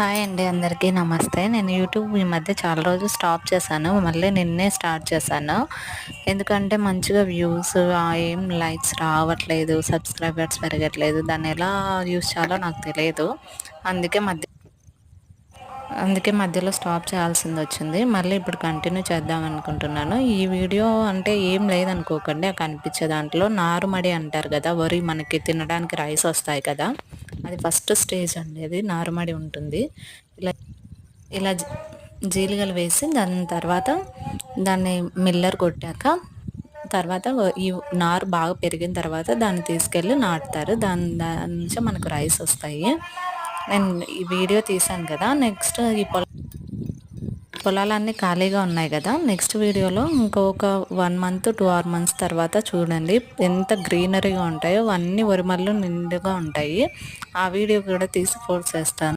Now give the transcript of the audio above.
Hi అండి అందరికీ నమస్తే. నేను యూట్యూబ్ ఈ మధ్య చాలా రోజు స్టాప్ చేశాను. మళ్ళీ నిన్నే స్టార్ట్ చేశాను. ఎందుకంటే మంచిగా వ్యూస్ ఏం లైక్స్ రావట్లేదు సబ్స్క్రైబర్స్ పెరగట్లేదు. దాన్ని ఎలా యూస్ చేయాలో నాకు తెలియదు. అందుకే మధ్య అందుకే మధ్యలో స్టాప్ చేయాల్సింది వచ్చింది మళ్ళీ ఇప్పుడు కంటిన్యూ చేద్దాం అనుకుంటున్నాను. ఈ వీడియో అంటే ఏం లేదనుకోకండి. ఆ కనిపించే దాంట్లో నారుమడి అంటారు కదా వరి మనకి తినడానికి రైస్ వస్తాయి కదా. అది ఫస్ట్ స్టేజ్ అండి. అది నారుమడి ఉంటుంది. ఇలా ఇలా జీలిగలు వేసి దాని తర్వాత దాన్ని మిల్లర్ కొట్టాక తర్వాత ఈ నారు బాగా పెరిగిన తర్వాత దాన్ని తీసుకెళ్ళి నాటుతారు. దాని దాని నుంచి మనకు రైస్ వస్తాయి. నేను ఈ వీడియో తీశాను కదా నెక్స్ట్ ఈ పొల పొలాలన్నీ ఖాళీగా ఉన్నాయి కదా నెక్స్ట్ వీడియోలో ఇంకొక one month two or months తర్వాత చూడండి ఎంత గ్రీనరీగా ఉంటాయో అన్నీ వరిమల్లు నిండుగా ఉంటాయి. ఆ వీడియో కూడా తీసి ఫోర్స్ చేస్తాను.